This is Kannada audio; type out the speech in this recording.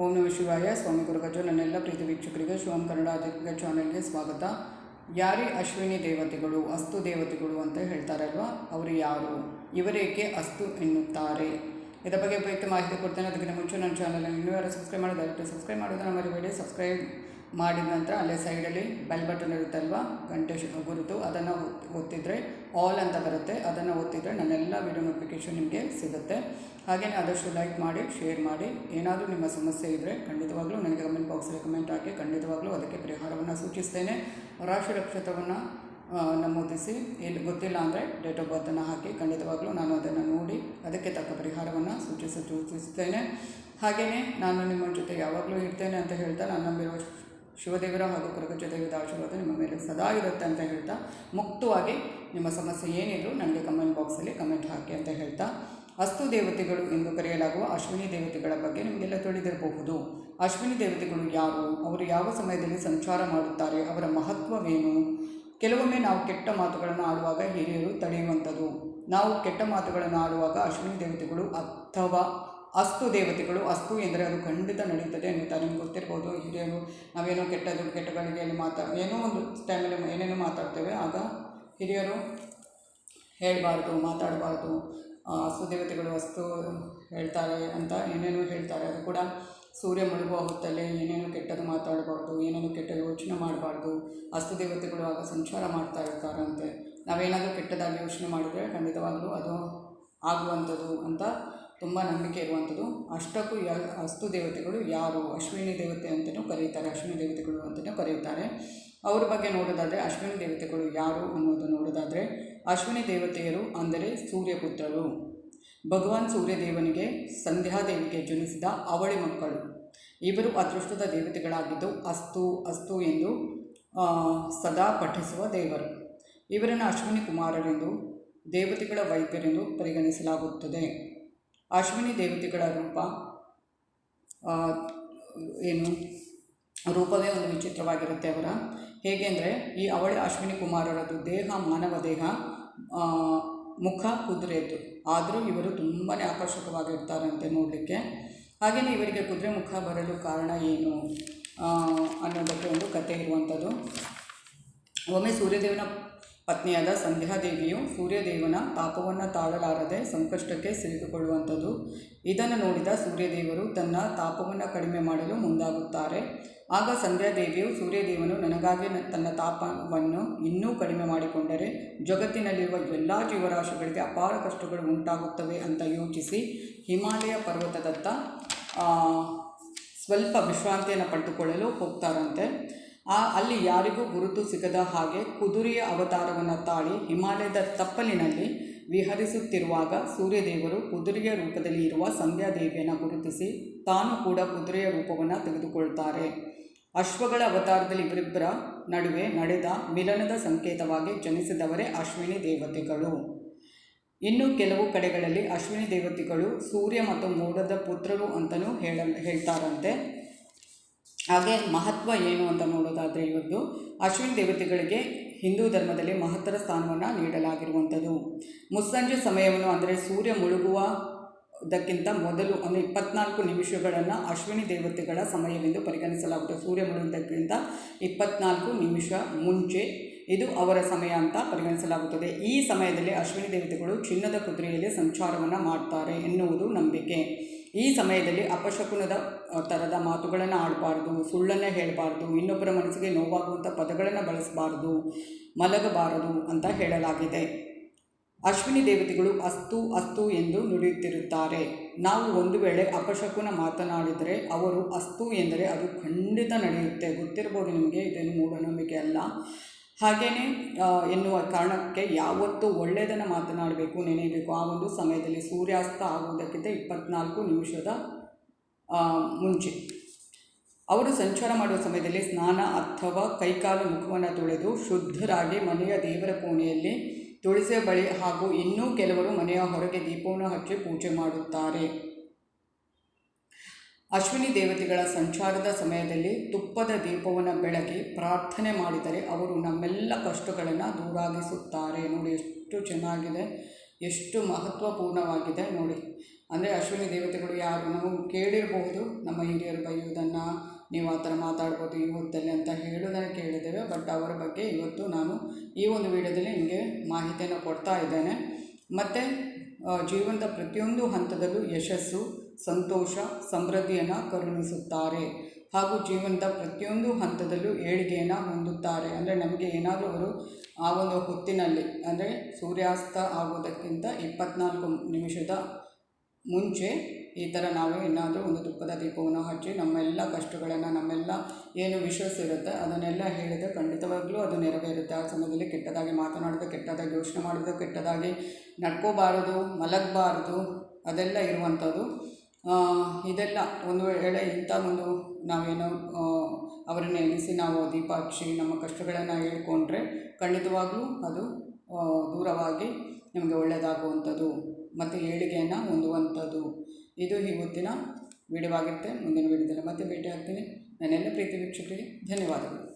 ಓಂ ನಮ ಶಿವಾಯ. ಸ್ವಾಮಿ ಗುರುಗಜ ನನ್ನೆಲ್ಲ ಪ್ರೀತಿ ವೀಕ್ಷಕರಿಗೆ ಶಿವಂ ಕನ್ನಡ ಅಧಿಕ ಚಾನೆಲ್ಗೆ ಸ್ವಾಗತ. ಯಾರೇ ಅಶ್ವಿನಿ ದೇವತೆಗಳು, ಅಸ್ತು ದೇವತೆಗಳು ಅಂತ ಹೇಳ್ತಾರಲ್ವ, ಅವರು ಯಾರು? ಇವರೇಕೆ ಅಸ್ತು ಎನ್ನುತ್ತಾರೆ? ಇದರ ಬಗ್ಗೆ ಉಪಯುಕ್ತ ಮಾಹಿತಿ ಕೊಡ್ತೇನೆ. ಅದಕ್ಕಿಂತ ಮುಂಚೆ ನನ್ನ ಚಾನಲ್ ಇನ್ನೂ ಯಾರು ಸಬ್ಸ್ಕ್ರೈಬ್ ದಯವಿಟ್ಟು ಸಬ್ಸ್ಕ್ರೈಬ್ ಮಾಡೋದನ್ನು ಮರಿಬೇಡಿ. ಸಬ್ಸ್ಕ್ರೈಬ್ ಮಾಡಿದ ನಂತರ ಅಲ್ಲೇ ಸೈಡಲ್ಲಿ ಬೆಲ್ ಬಟನ್ ಇರುತ್ತಲ್ವ? ಗಂಟೆ ಗುರುತು, ಅದನ್ನು ಒತ್ತಿದರೆ ಆಲ್ ಅಂತ ಬರುತ್ತೆ. ಅದನ್ನು ಒತ್ತಿದರೆ ನನ್ನೆಲ್ಲ ವೀಡಿಯೋ ನೋಟಿಫಿಕೇಶನ್ ನಿಮಗೆ ಸಿಗುತ್ತೆ. ಹಾಗೆಯೇ ಆದಷ್ಟು ಲೈಕ್ ಮಾಡಿ ಶೇರ್ ಮಾಡಿ. ಏನಾದರೂ ನಿಮ್ಮ ಸಮಸ್ಯೆ ಇದ್ದರೆ ಖಂಡಿತವಾಗ್ಲೂ ನನಗೆ ಕಮೆಂಟ್ ಬಾಕ್ಸಲ್ಲಿ ಕಮೆಂಟ್ ಹಾಕಿ, ಖಂಡಿತವಾಗಲೂ ಅದಕ್ಕೆ ಪರಿಹಾರವನ್ನು ಸೂಚಿಸ್ತೇನೆ. ರಾಶಿ ರಕ್ಷತವನ್ನು ನಮೂದಿಸಿ. ಇಲ್ಲಿ ಗೊತ್ತಿಲ್ಲ ಅಂದರೆ ಡೇಟ್ ಆಫ್ ಬರ್ತನ್ನು ಹಾಕಿ, ಖಂಡಿತವಾಗ್ಲೂ ನಾನು ಅದನ್ನು ನೋಡಿ ಅದಕ್ಕೆ ತಕ್ಕ ಪರಿಹಾರವನ್ನು ಸೂಚಿಸಿ ಸೂಚಿಸುತ್ತೇನೆ ಹಾಗೆಯೇ ನಾನು ನಿಮ್ಮ ಜೊತೆ ಯಾವಾಗಲೂ ಇರ್ತೇನೆ ಅಂತ ಹೇಳ್ತಾ ನಾನು ನಂಬಿರುವ ಶಿವದೇವರ ಹಾಗೂ ಕೃಗಜ ದೇವದ ಆಶೀರ್ವಾದ ನಿಮ್ಮ ಮೇಲೆ ಸದಾ ಇರುತ್ತೆ ಅಂತ ಹೇಳ್ತಾ, ಮುಕ್ತವಾಗಿ ನಿಮ್ಮ ಸಮಸ್ಯೆ ಏನಿದ್ರು ನನಗೆ ಕಮೆಂಟ್ ಬಾಕ್ಸಲ್ಲಿ ಕಮೆಂಟ್ ಹಾಕಿ ಅಂತ ಹೇಳ್ತಾ, ಅಸ್ತು ದೇವತೆಗಳು ಎಂದು ಕರೆಯಲಾಗುವ ಅಶ್ವಿನಿ ದೇವತೆಗಳ ಬಗ್ಗೆ ನಿಮಗೆಲ್ಲ ತಿಳಿದಿರಬಹುದು. ಅಶ್ವಿನಿ ದೇವತೆಗಳು ಯಾರು? ಅವರು ಯಾವ ಸಮಯದಲ್ಲಿ ಸಂಚಾರ ಮಾಡುತ್ತಾರೆ? ಅವರ ಮಹತ್ವವೇನು? ಕೆಲವೊಮ್ಮೆ ನಾವು ಕೆಟ್ಟ ಮಾತುಗಳನ್ನು ಆಡುವಾಗ ಹಿರಿಯರು ತಡೆಯುವಂಥದ್ದು. ನಾವು ಕೆಟ್ಟ ಮಾತುಗಳನ್ನು ಆಡುವಾಗ ಅಶ್ವಿನಿ ದೇವತೆಗಳು ಅಥವಾ ಅಸ್ತು ದೇವತೆಗಳು, ಅಸ್ತು ಎಂದರೆ ಅದು ಖಂಡಿತ ನಡೀತದೆ ಅನ್ನುತ್ತಾ ನಿಮ್ಗೆ ಗೊತ್ತಿರ್ಬೋದು. ಹಿರಿಯರು, ನಾವೇನೋ ಕೆಟ್ಟದ್ದು, ಕೆಟ್ಟ ಗಳಿಗೆಯಲ್ಲಿ ಮಾತಾ, ಏನೋ ಒಂದು ಟೈಮಲ್ಲಿ ಏನೇನೋ ಮಾತಾಡ್ತೇವೆ. ಆಗ ಹಿರಿಯರು ಹೇಳಬಾರ್ದು, ಮಾತಾಡಬಾರ್ದು. ಅಸ್ತು ದೇವತೆಗಳು ಅಸ್ತು ಹೇಳ್ತಾರೆ ಅಂತ ಏನೇನೋ ಹೇಳ್ತಾರೆ. ಅದು ಕೂಡ ಸೂರ್ಯ ಮುಳುಗುವ ಹೊತ್ತಲ್ಲಿ ಏನೇನು ಕೆಟ್ಟದ್ದು ಮಾತಾಡಬಾರ್ದು, ಏನೇನು ಕೆಟ್ಟ ಯೋಚನೆ ಮಾಡಬಾರ್ದು. ಅಸ್ತು ದೇವತೆಗಳು ಆಗ ಸಂಚಾರ ಮಾಡ್ತಾ ಇರ್ತಾರಂತೆ ನಾವೇನಾದರೂ ಕೆಟ್ಟದಾಗಿ ಯೋಚನೆ ಮಾಡಿದರೆ ಖಂಡಿತವಾಗಲೂ ಅದು ಆಗುವಂಥದ್ದು ಅಂತ ತುಂಬ ನಂಬಿಕೆ ಇರುವಂಥದ್ದು. ಅಷ್ಟಕ್ಕೂ ಯ, ಅಸ್ತು ದೇವತೆಗಳು ಯಾರು? ಅಶ್ವಿನಿ ದೇವತೆ ಅಂತಲೂ ಕರೀತಾರೆ. ಅಶ್ವಿನಿ ದೇವತೆಗಳು ಅಂತಲೂ ಕರೆಯುತ್ತಾರೆ ಅವ್ರ ಬಗ್ಗೆ ನೋಡೋದಾದರೆ ಅಶ್ವಿನಿ ದೇವತೆಗಳು ಯಾರು ಅನ್ನೋದು ನೋಡೋದಾದರೆ ಅಶ್ವಿನಿ ದೇವತೆಯರು ಅಂದರೆ ಸೂರ್ಯಪುತ್ರರು. ಭಗವಾನ್ ಸೂರ್ಯದೇವನಿಗೆ, ಸಂಧ್ಯಾದೇವಿಗೆ ಜನಿಸಿದ ಅವಳಿ ಮಕ್ಕಳು. ಇವರು ಅದೃಷ್ಟದ ದೇವತೆಗಳಾಗಿದ್ದು ಅಸ್ತು ಅಸ್ತು ಎಂದು ಸದಾ ಪಠಿಸುವ ದೇವರು. ಇವರನ್ನು ಅಶ್ವಿನಿ ಕುಮಾರರೆಂದು, ದೇವತೆಗಳ ವೈದ್ಯರೆಂದು ಪರಿಗಣಿಸಲಾಗುತ್ತದೆ. ಅಶ್ವಿನಿ ದೇವತೆಗಳ ರೂಪ ಏನು, ರೂಪವೇ ಒಂದು ವಿಚಿತ್ರವಾಗಿರುತ್ತೆ ಅವರ. ಹೇಗೆ ಅಂದರೆ, ಈ ಅವಳಿ ಅಶ್ವಿನಿ ಕುಮಾರರದು ದೇಹ, ಮಾನವ ದೇಹ ಮುಖ ಕುದುರೆದು ಆದರೂ ಇವರು ತುಂಬಾ ಆಕರ್ಷಕವಾಗಿರ್ತಾರಂತೆ ನೋಡಲಿಕ್ಕೆ. ಹಾಗೆಯೇ ಇವರಿಗೆ ಕುದುರೆ ಮುಖ ಬರಲು ಕಾರಣ ಏನು ಅನ್ನೋದಕ್ಕೆ ಒಂದು ಕತೆ ಇರುವಂಥದ್ದು. ಒಮ್ಮೆ ಸೂರ್ಯದೇವನ ಪತ್ನಿಯಾದ ಸಂಧ್ಯಾದೇವಿಯು ಸೂರ್ಯದೇವನ ತಾಪವನ್ನು ತಾಳಲಾರದೆ ಸಂಕಷ್ಟಕ್ಕೆ ಸಿಲುಕಿಕೊಳ್ಳುವಂಥದ್ದು. ಇದನ್ನು ನೋಡಿದ ಸೂರ್ಯದೇವರು ತನ್ನ ತಾಪವನ್ನು ಕಡಿಮೆ ಮಾಡಲು ಮುಂದಾಗುತ್ತಾರೆ. ಆಗ ಸಂಧ್ಯಾದೇವಿಯು ಸೂರ್ಯದೇವನು ನನಗಾಗಿ ತನ್ನ ತಾಪವನ್ನು ಇನ್ನೂ ಕಡಿಮೆ ಮಾಡಿಕೊಂಡರೆ ಜಗತ್ತಿನಲ್ಲಿರುವ ಎಲ್ಲ ಜೀವರಾಶಿಗಳಿಗೆ ಅಪಾರ ಕಷ್ಟಗಳು ಉಂಟಾಗುತ್ತವೆ ಅಂತ ಯೋಚಿಸಿ ಹಿಮಾಲಯ ಪರ್ವತದತ್ತ ಸ್ವಲ್ಪ ವಿಶ್ರಾಂತಿಯನ್ನು ಪಡೆದುಕೊಳ್ಳಲು ಹೋಗ್ತಾರಂತೆ. ಆ, ಅಲ್ಲಿ ಯಾರಿಗೂ ಗುರುತು ಸಿಗದ ಹಾಗೆ ಕುದುರೆಯ ಅವತಾರವನ್ನು ತಾಳಿ ಹಿಮಾಲಯದ ತಪ್ಪಲಿನಲ್ಲಿ ವಿಹರಿಸುತ್ತಿರುವಾಗ ಸೂರ್ಯದೇವರು ಕುದುರೆಯ ರೂಪದಲ್ಲಿ ಇರುವ ಸಂಧ್ಯಾದೇವಿಯನ್ನು ಗುರುತಿಸಿ ತಾನು ಕೂಡ ಕುದುರೆಯ ರೂಪವನ್ನು ತೆಗೆದುಕೊಳ್ತಾರೆ. ಅಶ್ವಗಳ ಅವತಾರದಲ್ಲಿ ಇವರಿಬ್ಬರ ನಡುವೆ ನಡೆದ ಮಿಲನದ ಸಂಕೇತವಾಗಿ ಜನಿಸಿದವರೇ ಅಶ್ವಿನಿ ದೇವತೆಗಳು. ಇನ್ನು ಕೆಲವು ಕಡೆಗಳಲ್ಲಿ ಅಶ್ವಿನಿ ದೇವತೆಗಳು ಸೂರ್ಯ ಮತ್ತು ಮೋಡದ ಪುತ್ರರು ಅಂತಲೂ ಹೇಳ, ಹೇಳ್ತಾರಂತೆ. ಹಾಗೆ ಮಹತ್ವ ಏನು ಅಂತ ನೋಡೋದಾದರೆ ಇವತ್ತು ಅಶ್ವಿನಿ ದೇವತೆಗಳಿಗೆ ಹಿಂದೂ ಧರ್ಮದಲ್ಲಿ ಮಹತ್ತರ ಸ್ಥಾನವನ್ನು ನೀಡಲಾಗಿರುವಂಥದ್ದು. ಮುಸ್ಸಂಜೆ ಸಮಯವನ್ನು ಅಂದರೆ ಸೂರ್ಯ ಮುಳುಗುವ ಮುಳುಗುವುದಕ್ಕಿಂತ ಮೊದಲು ಅಂದರೆ ಇಪ್ಪತ್ನಾಲ್ಕು ನಿಮಿಷಗಳನ್ನು ಅಶ್ವಿನಿ ದೇವತೆಗಳ ಸಮಯವೆಂದು ಪರಿಗಣಿಸಲಾಗುತ್ತದೆ ಸೂರ್ಯ ಮುಳುಗುವುದಕ್ಕಿಂತ ಇಪ್ಪತ್ನಾಲ್ಕು ನಿಮಿಷ ಮುಂಚೆ ಇದು ಅವರ ಸಮಯ ಅಂತ ಪರಿಗಣಿಸಲಾಗುತ್ತದೆ. ಈ ಸಮಯದಲ್ಲಿ ಅಶ್ವಿನಿ ದೇವತೆಗಳು ಚಿನ್ನದ ಕುದುರೆಯಲ್ಲಿ ಸಂಚಾರವನ್ನು ಮಾಡ್ತಾರೆ ಎನ್ನುವುದು ನಂಬಿಕೆ. ಈ ಸಮಯದಲ್ಲಿ ಅಪಶಕುನದ ಥರದ ಮಾತುಗಳನ್ನು ಆಡಬಾರ್ದು, ಸುಳ್ಳನ್ನು ಹೇಳಬಾರ್ದು, ಇನ್ನೊಬ್ಬರ ಮನಸ್ಸಿಗೆ ನೋವಾಗುವಂಥ ಪದಗಳನ್ನು ಬಳಸಬಾರ್ದು, ಮಲಗಬಾರದು ಅಂತ ಹೇಳಲಾಗಿದೆ. ಅಶ್ವಿನಿ ದೇವತೆಗಳು ಅಸ್ತು ಅಸ್ತು ಎಂದು ನುಡಿಯುತ್ತಿರುತ್ತಾರೆ. ನಾವು ಒಂದು ವೇಳೆ ಅಪಶಕುನ ಮಾತನಾಡಿದರೆ ಅವರು ಅಸ್ತು ಎಂದರೆ ಅದು ಖಂಡಿತ ನಡೆಯುತ್ತೆ. ಗೊತ್ತಿರ್ಬೋದು ನಿಮಗೆ ಇದೇನು ಮೂಢನಂಬಿಕೆ ಅಲ್ಲ. ಹಾಗೆಯೇ ಎನ್ನುವ ಕಾರಣಕ್ಕೆ ಯಾವತ್ತೂ ಒಳ್ಳೆಯದನ್ನು ಮಾತನಾಡಬೇಕು, ನೆನೆಯಬೇಕು. ಆ ಒಂದು ಸಮಯದಲ್ಲಿ ಸೂರ್ಯಾಸ್ತ ಆಗುವುದಕ್ಕಿಂತ ಇಪ್ಪತ್ನಾಲ್ಕು ನಿಮಿಷದ ಮುಂಚೆ. ಅವರು ಸಂಚಾರ ಮಾಡುವ ಸಮಯದಲ್ಲಿ ಸ್ನಾನ ಅಥವಾ ಕೈಕಾಲು ಮುಖವನ್ನು ತೊಳೆದು ಶುದ್ಧರಾಗಿ ಮನೆಯ ದೇವರ ಕೋಣೆಯಲ್ಲಿ ತುಳಸಿಯ ಬಳಿ ಹಾಗೂ ಇನ್ನೂ ಕೆಲವರು ಮನೆಯ ಹೊರಗೆ ದೀಪವನ್ನು ಹಚ್ಚಿ ಪೂಜೆ ಮಾಡುತ್ತಾರೆ. ಅಶ್ವಿನಿ ದೇವತೆಗಳ ಸಂಚಾರದ ಸಮಯದಲ್ಲಿ ತುಪ್ಪದ ದೀಪವನ್ನು ಬೆಳಗಿ ಪ್ರಾರ್ಥನೆ ಮಾಡಿದರೆ ಅವರು ನಮ್ಮೆಲ್ಲ ಕಷ್ಟಗಳನ್ನು ದೂರಾಗಿಸುತ್ತಾರೆ. ನೋಡಿ ಎಷ್ಟು ಚೆನ್ನಾಗಿದೆ, ಎಷ್ಟು ಮಹತ್ವಪೂರ್ಣವಾಗಿದೆ ನೋಡಿ. ಅಂದರೆ ಅಶ್ವಿನಿ ದೇವತೆಗಳು ಯಾರು ನಾವು ಕೇಳಿರಬಹುದು ನಮ್ಮ ಹಿರಿಯರು ಬೈಯುವುದನ್ನು ನೀವು ಆ ಥರ ಮಾತಾಡ್ಬೋದು ಈ ಹೊತ್ತಲ್ಲಿ ಅಂತ ಹೇಳೋದನ್ನು ಕೇಳಿದ್ದೇವೆ. ಬಟ್ ಅವರ ಬಗ್ಗೆ ಇವತ್ತು ನಾನು ಈ ಒಂದು ವಿಡಿಯೋದಲ್ಲಿ ನಿಮಗೆ ಮಾಹಿತಿಯನ್ನು ಕೊಡ್ತಾ ಇದ್ದೇನೆ. ಮತ್ತು ಜೀವನದ ಪ್ರತಿಯೊಂದು ಹಂತದಲ್ಲೂ ಯಶಸ್ಸು, ಸಂತೋಷ, ಸಮೃದ್ಧಿಯನ್ನು ಕರುಣಿಸುತ್ತಾರೆ. ಹಾಗೂ ಜೀವನದ ಪ್ರತಿಯೊಂದು ಹಂತದಲ್ಲೂ ಏಳಿಗೆಯನ್ನು ಹೊಂದುತ್ತಾರೆ. ಅಂದರೆ ನಮಗೆ ಏನಾದರೂ ಅವರು ಆ ಒಂದು ಹೊತ್ತಿನಲ್ಲಿ, ಅಂದರೆ ಸೂರ್ಯಾಸ್ತ ಆಗೋದಕ್ಕಿಂತ ಇಪ್ಪತ್ನಾಲ್ಕು ನಿಮಿಷದ ಮುಂಚೆ ಈ ಥರ ನಾವು ಏನಾದರೂ ಒಂದು ತುಪ್ಪದ ದೀಪವನ್ನು ಹಚ್ಚಿ ನಮ್ಮೆಲ್ಲ ಕಷ್ಟಗಳನ್ನು, ನಮ್ಮೆಲ್ಲ ಏನು ವಿಶ್ವಾಸ ಇರುತ್ತೆ ಅದನ್ನೆಲ್ಲ ಹೇಳಿದರೆ ಖಂಡಿತವಾಗಲೂ ಅದು ನೆರವೇರುತ್ತೆ. ಆ ಸಮಯದಲ್ಲಿ ಕೆಟ್ಟದಾಗಿ ಮಾತನಾಡೋದು, ಕೆಟ್ಟದಾಗಿ ಯೋಚನೆ ಮಾಡೋದು, ಕೆಟ್ಟದಾಗಿ ನಡ್ಕೋಬಾರದು, ಮಲಗಬಾರ್ದು, ಅದೆಲ್ಲ ಇರುವಂಥದ್ದು. ಇದೆಲ್ಲ ಒಂದು ವೇಳೆ ಇಂಥ ಒಂದು ನಾವೇನೋ ಅವರನ್ನು ಎಣಿಸಿ ನಾವು ದೀಪ ಹಚ್ಚಿ ನಮ್ಮ ಕಷ್ಟಗಳನ್ನು ಹೇಳ್ಕೊಂಡ್ರೆ ಖಂಡಿತವಾಗ್ಲೂ ಅದು ದೂರವಾಗಿ ನಮಗೆ ಒಳ್ಳೆಯದಾಗುವಂಥದ್ದು. ಮತ್ತು ಏಳಿಗೆಯನ್ನು ಹೊಂದುವಂಥದ್ದು. ಇದು ಇವತ್ತಿನ ವಿಡಿಯೋ ಆಗಿರುತ್ತೆ ಮುಂದಿನ ವಿಡಿಯೋದಲ್ಲಿ ಮತ್ತೆ ಭೇಟಿ ಆಗ್ತೀನಿ ನನ್ನೆಲ್ಲ ಪ್ರೀತಿ ವೀಕ್ಷಕರಿಗೆ ಧನ್ಯವಾದಗಳು.